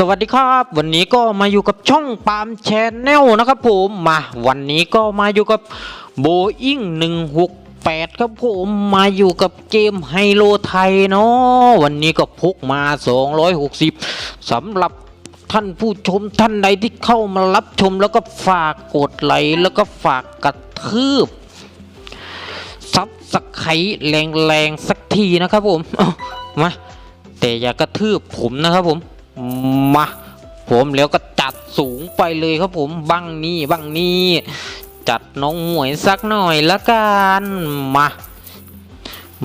สวัสดีครับ วันนี้ก็มาอยู่กับช่องปามแชนแนลนะครับผมมาวันนี้ก็มาอยู่กับโบอิง168ครับผมมาอยู่กับเกมไฮโลไทยเนาะวันนี้ก็พกมา 260สำหรับท่านผู้ชมท่านใดที่เข้ามารับชมแล้วก็ฝากกดไลค์แล้วก็ฝากกระทืบซับสไครแรงๆสักทีนะครับผมมาแต่อย่ากระทืบผมนะครับผม มาผมแล้วก็จัดสูงไปเลยครับผมบังนี้บังนี้จัดน้องหมวยสักหน่อยละกันมา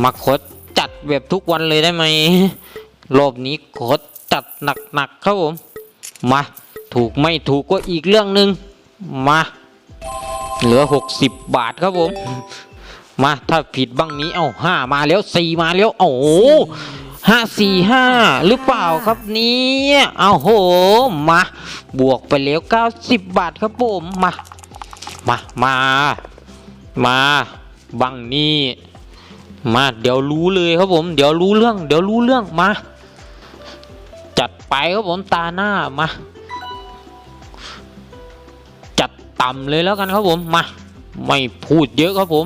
มาขอจัดแบบทุกวันเลยได้ไหมรอบนี้ขอจัดหนักๆครับผม มา ถูกไม่ถูกก็อีกเรื่องหนึ่งมา เหลือ 60 บาทครับผม มาถ้าผิดบ้างนี้เอาห้ามาแล้วสี่มาแล้ว โอ้ ห้าสี่ห้าหรือเปล่าครับเนี้เอาโหมา บวกไปแล้วเก้าสิบบาทครับผมมา มามา มาบังนี้มาเดี๋ยวรู้เลยครับผม เดี๋ยวรู้เรื่อง เดี๋ยวรู้เรื่องมา จัดไปครับผมตาหน้ามา จัดต่ำเลยแล้วกันครับผมมา ไม่พูดเยอะครับผม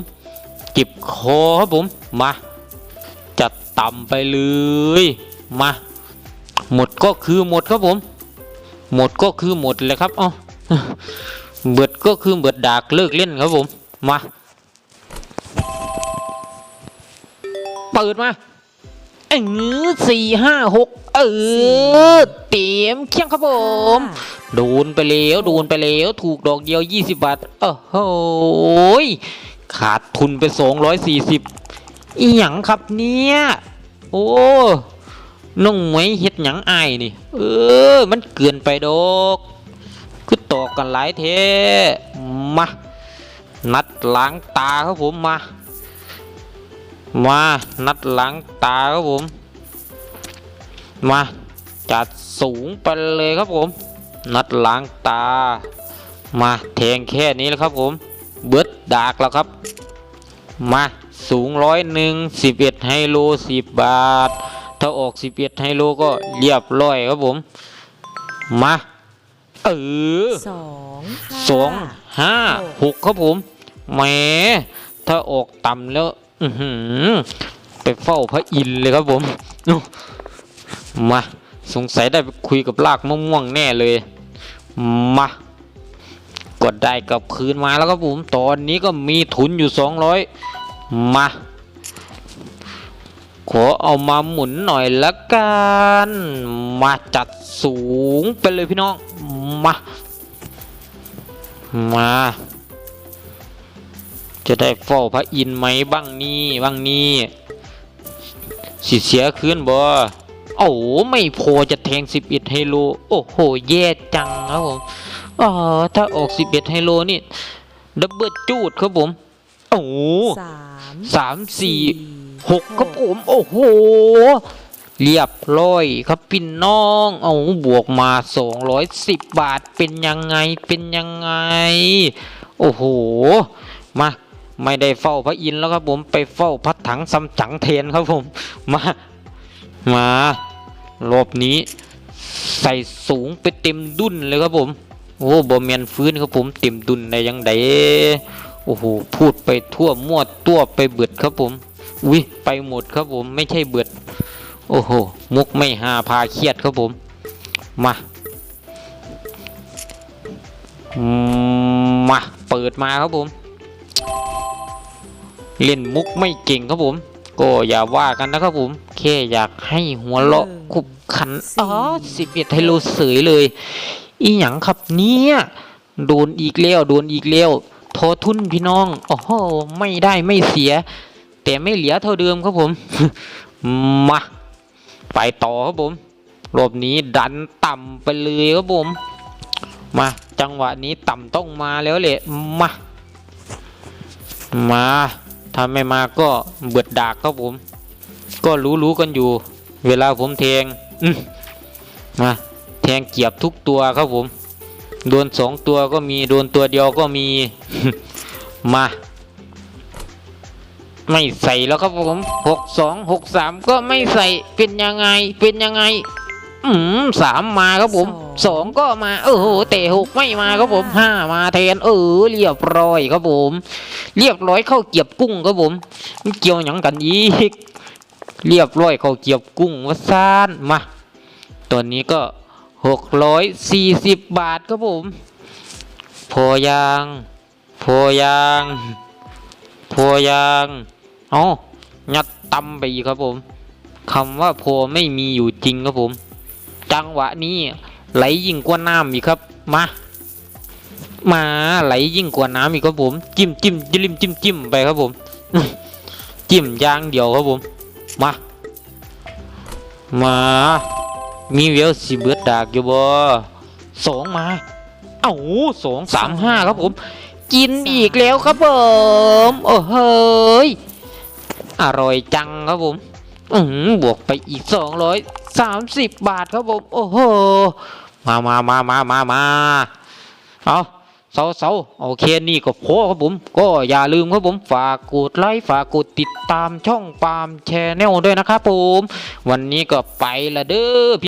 เก็บคอครับผมมา ต่ำไปเลย มา หมดก็คือหมดครับผม หมดก็คือหมดเลยครับอ๋อเบิดก็คือเบิดดากเลิกเล่นครับผม มาเปิดมาเออสี่ห้าหกเออเต็มเคียงครับผม โดนไปแล้วโดนไปแล้ว ถูกดอกเดียว 20 บาทโอ้โหยขาดทุนไป 240อีหยังครับเนี่ย โอ้น้องหมวยเฮ็ดหยังอายนี่ เออ มันเกินไปดอกคือตอกกันหลายเทมา นัดล้างตาครับผมมา มา นัดล้างตาครับผม มา จัดสูงไปเลยครับผม นัดล้างตา มาแทงแค่นี้แล้วครับผม เบิดดากแล้วครับ มาสูงร้อยหนึ่งสิบเอ็ดไฮโลสิบบาท ถ้าออกสิบเอ็ดไฮโลก็เรียบร้อยครับผม มาเออสองห้าสองห้าหกครับผมแหมถ้าออกต่ำแล้วอือหือไปเฝ้าพระอินทร์เลยครับผมมาสงสัยได้ไปคุยกับลากมะม่วงแน่เลย มา กดได้กลับคืนมาแล้วครับผมตอนนี้ก็มีทุนอยู่สองร้อยมา ขอเอามาหมุนหน่อยละกันมาจัดสูงไปเลยพี่น้องมา มา จะได้เฝ้าพระอินไหมบ้างนี่บ้างนี่สิเสียคืนบ่โอ้โหไม่พอจะแทง11ไฮโล โอ้โห แย่จังครับผม อ๋อถ้าออก11ไฮโลนี่ดับเบิลจูดครับผม โอ้โหสามสามสี่หกครับผม โอ้โห เรียบร้อยครับพี่น้อง เอาบวกมา210บาทเป็นยังไงเป็นยังไง โอ้โห มาไม่ได้เฝ้าพระอินทร์แล้วครับผมไปเฝ้าพระถังซัมจั๋งเทนครับผมมา มารอบนี้ ใส่สูงไปเต็มดุนเลยครับผม โอ้บอเมียนฟื้นครับผมเต็มดุนได้ยังไงโอ้โหพูดไปทั่วมั่วตัวไปเบิดครับผมอุ้ยไปหมดครับผมไม่ใช่เบิด โอ้โหมุกไม่หาพาเครียดครับผมมาอืมมาเปิดมาครับผม เล่นมุกไม่เก่งครับผม ก็อย่าว่ากันนะครับผมแค่อยากให้หัวเราะขุบขันอ๋อสิบเอ็ดไฮโลเสยเลย อีหยังครับเนี่ยโดนอีกแล้วโดนอีกแล้วทอทุนพี่น้องโอ้โหไม่ได้ไม่เสีย แต่ไม่เหลือเท่าเดิมครับผม มาไปต่อครับผมรอบนี้ดันต่ำไปเลยครับผมมาจังหวะนี้ต่ำต้องมาแล้วแหละมามาถ้าไม่มาก็เบิดดากครับผม ก็รู้ๆกันอยู่ เวลาผมแทงมมา ทงเกียบทุกตัวครับผม โดนสองตัวก็มี โดนตัวเดียวก็มี มา ไม่ใส่แล้วครับผมหกสองหกสามก็ไม่ใส่ เป็นยังไง เป็นยังไง อืมสามมาครับผมสองก็มาโอ้โหเตะหกไม่มาครับผมห้ามาแทน เออ เรียบร้อยครับผม เรียบร้อยเข้าเกียบกุ้งครับผมมันเกี่ยวหยังกันอีกเรียบร้อยเข้าเกียบกุ้งวะซานมา ตัวนี้ก็ หกร้อยสี่สิบบาทครับผม พอยาง พอยาง พอยางเอายัดตำไปอีกครับผมคำว่าพอไม่มีอยู่จริงครับผม จังหวะนี้ไหลยิ่งกว่าน้ำอีกครับมามาไหลยิ่งกว่าน้ำอีกครับผม จิ้มจิ้มจิ้มจิ้มจิ้มไปครับผม จิ้มยางเดียวครับผม มา มา มีเวลสิเบิดดากอยู่บ่สองมา เอ้าสองสามห้าครับผม กินอีกแล้วครับผมโอ้เฮ้ยอร่อยจังครับผมอืมบวกไปอีกสองร้อยสามสิบบาทครับผมโอ้โหมามามามามามาเอาเสาเสาโอเคนี่ก็พอครับผม ก็อย่าลืมครับผมฝากกดไลค์ฝากกดติดตามช่องปามแชนแนลด้วยนะครับผม วันนี้ก็ไปละเด้อ